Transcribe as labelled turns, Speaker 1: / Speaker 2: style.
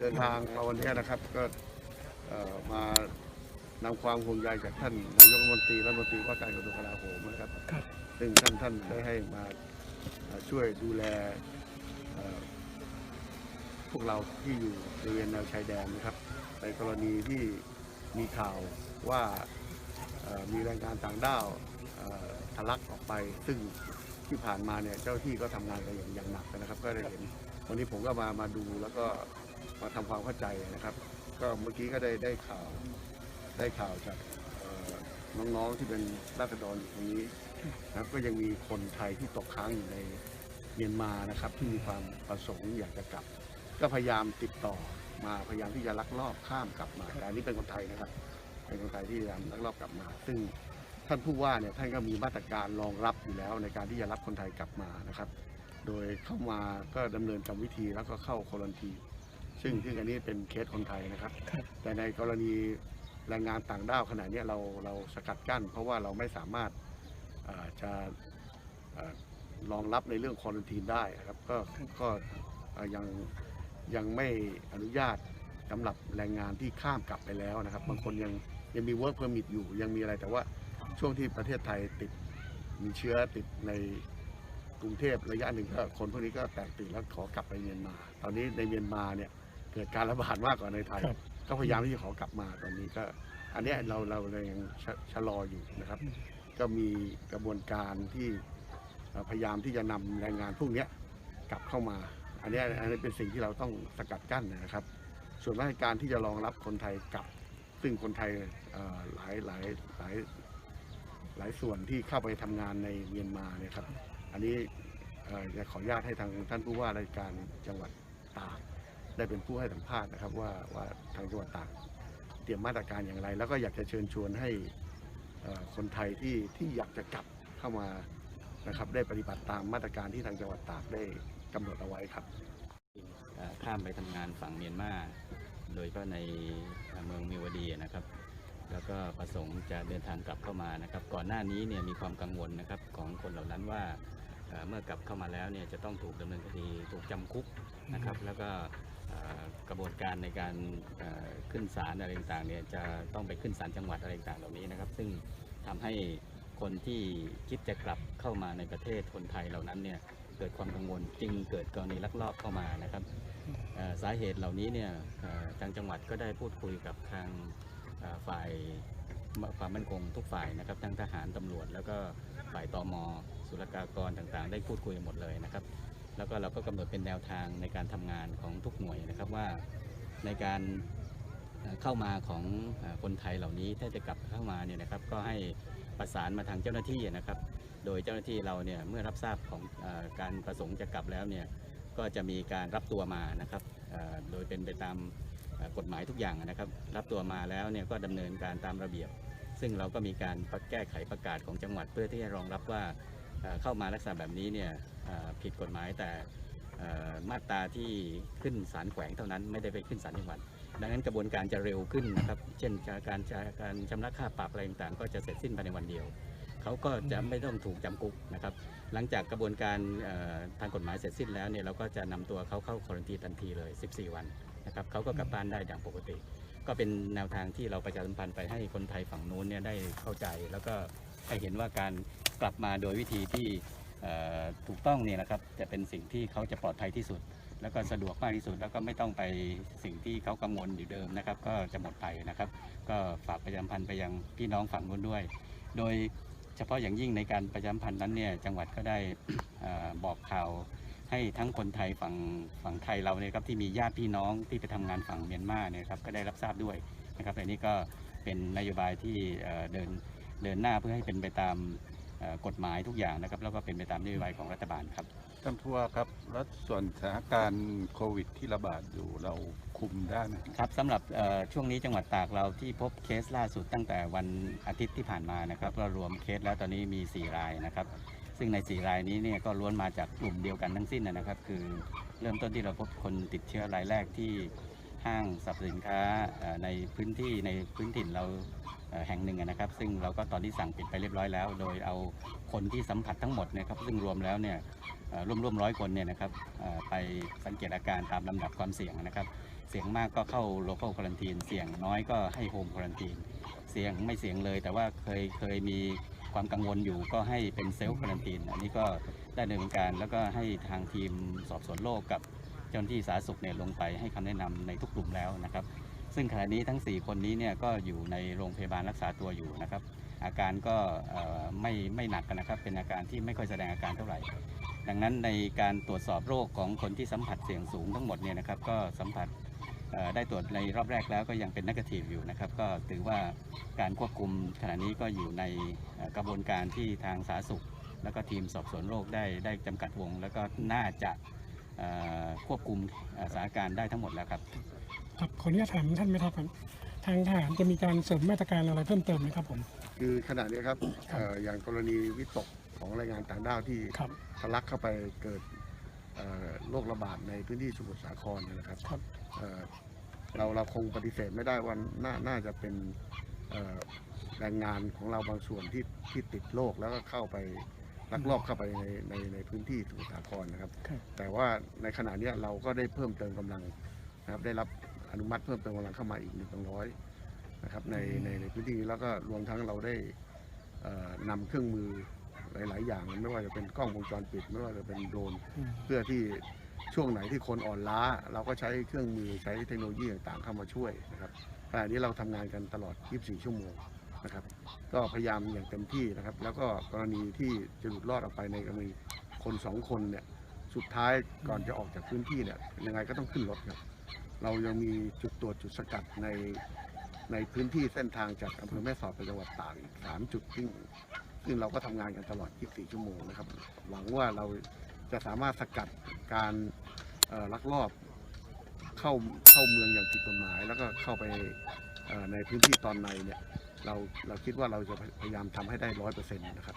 Speaker 1: เดินทางมาวันนี้นะครับก็เอ่อมานำความห่วงใยจากท่านนายกรัฐมนตรีรัฐมนตรีว่าการกระทรวงกลาโหมนะครับ
Speaker 2: ครับ
Speaker 1: ซึ่งท่านท่านได้ให้มาเอ่อช่วยดูแลเอ่อพวกเราที่อยู่บริเวณแนวชายแดนนะครับ ในกรณีที่มีข่าวว่าเอ่อมีแรงงานต่างด้าวเอ่อทะลักออกไป ซึ่งที่ผ่านมาเนี่ยเจ้าหน้าที่ก็ทำงานกันอย่างอย่างหนักนะครับ ก็ได้เห็นวันนี้ผมก็มามาดูแล้วก็ มาทำความเข้าใจนะครับ ก็เมื่อกี้ก็ได้ได้ข่าวได้ข่าวจากน้องๆที่เป็นราษฎรอยู่ตรงนี้นะครับก็ยังมีคนไทยที่ตกค้างอยู่ในเมียนมานะครับ ที่มีความประสงค์อยากจะกลับ ก็พยายามติดต่อมาพยายามที่จะลักลอบข้ามกลับมาแต่อันนี้เป็นคนไทยนะครับ เป็นคนไทยที่พยายามลักลอบกลับมา ซึ่งท่านผู้ว่าเนี่ยท่านก็มีมาตรการรองรับอยู่แล้ว ในการที่จะรับคนไทยกลับมานะครับ โดยเข้ามาก็ดำเนินกรรมวิธีแล้วก็เข้าโคลันที ซึ่งซึ่งอันนี้เป็นเคสคนไทยนะครับ
Speaker 2: ครับ
Speaker 1: แต่ในกรณีแรงงานต่างด้าวขณะเนี้ยเราเราสกัดกั้น เพราะว่าเราไม่สามารถเอ่อจะเอ่อรองรับในเรื่องควอลันทีนได้นะครับก็ก็เอ่อยังยังไม่อนุญาตสำหรับแรงงานที่ข้ามกลับไปแล้วนะครับ บางคนยังยังมี work permit อยู่ยังมีอะไรแต่ว่าช่วงที่ประเทศไทยติดมีเชื้อติดในกรุงเทพระยะหนึ่งก็คนพวกนี้ก็แตกตื่นแล้วขอกลับไปเมียนมา ตอนนี้ในเมียนมาเนี่ย เกิดการระบาดมากกว่าในไทย
Speaker 2: ครับ
Speaker 1: ก็พยายามที่จะขอกลับมาตอนนี้ก็ อันเนี้ยเราเราเรายังชะชะลออยู่นะครับ ก็มีกระบวนการที่เอ่อพยายามที่จะนำแรงงานพวกเนี้ยกลับเข้ามา อันเนี้ยอันนี้เป็นสิ่งที่เราต้องสกัดกั้นนะครับ ส่วนมาตรการที่จะรองรับคนไทยกลับ ซึ่งคนไทยเอ่อหลายหลายหลายหลายส่วนที่เข้าไปทำงานในเมียนมาเนี่ยครับ อันนี้เอ่อจะขออนุญาตให้ทางท่านผู้ว่าราชการจังหวัดตาก ได้เป็นผู้ให้สัมภาษณ์นะครับว่าว่าทางจังหวัดตากเตรียมมาตรการอย่างไร แล้วก็อยากจะเชิญชวนให้คนไทยที่ที่อยากจะกลับเข้ามานะครับได้ปฏิบัติตามมาตรการที่ทางจังหวัดตากได้กำหนดเอาไว้ครับ
Speaker 3: ข้ามไปทำงานฝั่งเมียนมาโดยก็ในเมืองมิวดีนะครับ แล้วก็ประสงค์จะเดินทางกลับเข้ามานะครับ ก่อนหน้านี้เนี่ยมีความกังวลนะครับของคนเหล่านั้นว่าเมื่อกลับเข้ามาแล้วเนี่ยจะต้องถูกดำเนินคดีถูกจำคุกนะครับ แล้วก็ กระบวนการในการขึ้นศาลอะไรต่างๆเนี่ยจะต้องไปขึ้นศาลจังหวัดอะไรต่างๆเหล่านี้นะครับ ซึ่งทำให้คนที่คิดจะกลับเข้ามาในประเทศคนไทยเหล่านั้นเนี่ยเกิดความกังวลจึงเกิดกรณีลักลอบเข้ามานะครับสาเหตุเหล่านี้เนี่ยทางจังหวัดก็ได้พูดคุยกับทางฝ่ายความมั่นคงทุกฝ่ายนะครับทั้งทหารตำรวจ แล้วก็ฝ่ายตอมศุลกากรต่างๆ ได้พูดคุยหมดเลยนะครับ แล้วก็เราก็กำหนดเป็นแนวทางในการทำงานของทุกหน่วยนะครับว่าในการเข้ามาของคนไทยเหล่านี้ถ้าจะกลับเข้ามาเนี่ยนะครับก็ให้ประสานมาทางเจ้าหน้าที่นะครับ โดยเจ้าหน้าที่เราเนี่ยเมื่อรับทราบของอการประสงค์จะกลับแล้วเนี่ยก็จะมีการรับตัวมานะครับโดยเป็นไปตามกฎหมายทุกอย่างนะครับ รับตัวมาแล้วเนี่ยก็ดำเนินการตามระเบียบ ซึ่งเราก็มีการแก้ไขประกาศของจังหวัดเพื่อที่จะรองรับว่า เข้ามาลักษณะแบบนี้เนี่ยผิดกฎหมายแต่มาตราที่ขึ้นศาลแขวงเท่านั้นไม่ได้ไปขึ้นศาลจังหวัดดังนั้นกระบวนการจะเร็วขึ้นนะครับ เช่นการการชำระค่าปรับอะไรต่างๆ ก็จะเสร็จสิ้นภายในวันเดียว เขาก็จะไม่ต้องถูกจำคุกนะครับ หลังจากกระบวนการทางกฎหมายเสร็จสิ้นแล้วเนี่ยเราก็จะนำตัวเขาเข้าควอรันทีทันทีเลย 14 วันนะครับเขาก็กลับบ้านได้อย่างปกติ ก็เป็นแนวทางที่เราประชาสัมพันธ์ไปให้คนไทยฝั่งนู้นเนี่ยได้เข้าใจ แล้วก็ให้เห็นว่าการ กลับมาโดยวิธีที่ถูกต้องเนี่ยนะครับจะเป็นสิ่งที่เขาจะปลอดภัยที่สุด แล้วก็สะดวกมากที่สุด แล้วก็ไม่ต้องไปสิ่งที่เขากังวลอยู่เดิมนะครับ ก็จะหมดไปนะครับ ก็ฝากประชาพันธ์ไปยังพี่น้องฝั่งนู้นด้วย โดยเฉพาะอย่างยิ่งในการประชาพันธ์นั้นเนี่ยจังหวัดก็ได้อบอกข่าวให้ทั้งคนไทยฝั่งฝั่งไทยเราเนี่ยครับที่มีญาติพี่น้องที่ไปทำงานฝั่งเมียนมาเนี่ยครับก็ได้รับทราบด้วยนะครับอันนี้ก็เป็นนโยบายที่เดินเดินหน้าเพื่อให้เป็นไปตาม กฎหมายทุกอย่างนะครับ แล้วก็เป็นไปตามนโยบายของรัฐบาลครับ
Speaker 4: ท่านผู้ว่าครับแล้วส่วนสถานการณ์โควิดที่ระบาดอยู่เราคุมได้ไหม
Speaker 3: ครับสำหรับเอ่อช่วงนี้จังหวัดตากเราที่พบเคสล่าสุดตั้งแต่วันอาทิตย์ที่ผ่านมานะครับก็รวมเคสแล้วตอนนี้มี 4 รายนะครับ ซึ่งใน 4 รายนี้เนี่ยก็ล้วนมาจากกลุ่มเดียวกันทั้งสิ้นนะครับ คือเริ่มต้นที่เราพบคนติดเชื้อรายแรกที่ห้างสรรพสินค้าเอ่อในพื้นที่ในพื้นถิ่นเราเอ่อ แห่งหนึ่งนะครับ ซึ่งเราก็ตอนนี้สั่งปิดไปเรียบร้อยแล้ว โดยเอาคนที่สัมผัสทั้งหมดนะครับซึ่งรวมแล้วเนี่ยเอ่อร่วมร้อยคนเนี่ยนะครับไปสังเกตอาการตามลำดับความเสี่ยงนะครับ เสี่ยงมากก็เข้า local quarantine เสี่ยงน้อยก็ให้ home quarantine เสี่ยงไม่เสี่ยงเลย แต่ว่าเคยเคยมีความกังวลอยู่ก็ให้เป็นเซลฟ์ควอนตีนอันนี้ก็ได้ดำเนินการแล้วก็ให้ทางทีมสอบสวนโรคกับเจ้าหน้าที่สาธารณสุขเนี่ยลงไปให้คำแนะนำในทุกกลุ่มแล้วนะครับ ซึ่งขณะนี้ทั้ง 4 คนนี้เนี่ยก็อยู่ในโรงพยาบาลรักษาตัวอยู่นะครับ อาการก็ไม่ไม่หนักนะครับ เป็นอาการที่ไม่ค่อยแสดงอาการเท่าไหร่ ดังนั้นในการตรวจสอบโรคของคนที่สัมผัสเสี่ยงสูงทั้งหมดเนี่ยนะครับ ก็สัมผัสได้ตรวจในรอบแรกแล้วก็ยังเป็นนักทีฟอยู่นะครับ ก็ถือว่าการควบคุมขณะนี้ก็อยู่ในกระบวนการที่ทางสาธารณสุข แล้วก็ทีมสอบสวนโรคได้ได้จำกัดวง แล้วก็น่าจะควบคุมสถานการณ์ได้ทั้งหมดแล้วครับ
Speaker 2: ออนุญาตถามท่านไหมครับครับทางทหารจะมีการเสริมมาตรการอะไรเพิ่มเติมไหมครับผม
Speaker 1: คือขณะนี้ครับเอ่ออย่างกรณีวิตกของแรงงานต่างด้าวที่
Speaker 2: ครับ
Speaker 1: ทะลักเข้าไปเกิดเอ่อโรคระบาดในพื้นที่สมุทรสาครเนยนะครับ
Speaker 2: ครับ
Speaker 1: เอ่อเราเราคงปฏิเสธไม่ได้ว่าน่าน่าจะเป็นเอ่อแรงงานของเราบางส่วนที่ที่ติดโรคแล้วก็เข้าไปลักลอบเข้าไปในในในพื้นที่สมุทรสาครนะครับ
Speaker 2: ครับ
Speaker 1: แต่ว่าในขณะเนี้ยเราก็ได้เพิ่มเติมกำลังนะครับได้รับอ นุมัติเพิ่มเติมกำลังเข้ามาอีกหนึ่งร้อยนะครับในในในพื้นที่นี้แล้วก็รวมทั้งเราได้เอ่อนำเครื่องมือหลาย ๆ อย่างไม่ว่าจะเป็นกล้องวงจรปิด ไม่ว่าจะเป็นโดรน
Speaker 2: อืม
Speaker 1: เพื่อที่ช่วงไหนที่คนอ่อนล้า เราก็ใช้เครื่องมือใช้เทคโนโลยีต่างๆเข้ามาช่วยนะครับขณะนี้เราทำงานกันตลอด 24 ชั่วโมงนะครับ ก็พยายามอย่างเต็มที่นะครับ แล้วก็กรณีที่จะหลุดรอดออกไปในกรณีคนสองคนเนี่ยสุดท้ายก่อนจะออกจากพื้นที่เนี่ยยังไงก็ต้องขึ้นรถครับ เรายังมีจุดตรวจจุดสกัดในในพื้นที่เส้นทางจากอำเภอแม่สอดไปจังหวัดตากอีกสามจุดซึ่งซึ่งเราก็ทำงานกันตลอด 24 ชั่วโมงนะครับ หวังว่าเราจะสามารถสกัดการเอ่อลักลอบเข้าเข้าเมืองอย่างผิดกฎหมาย แล้วก็เข้าไปเอ่อในพื้นที่ตอนในเนี่ยเราเราคิดว่าเราจะพยายามทำให้ได้ร้อยเปอร์เซ็นต์นะครับ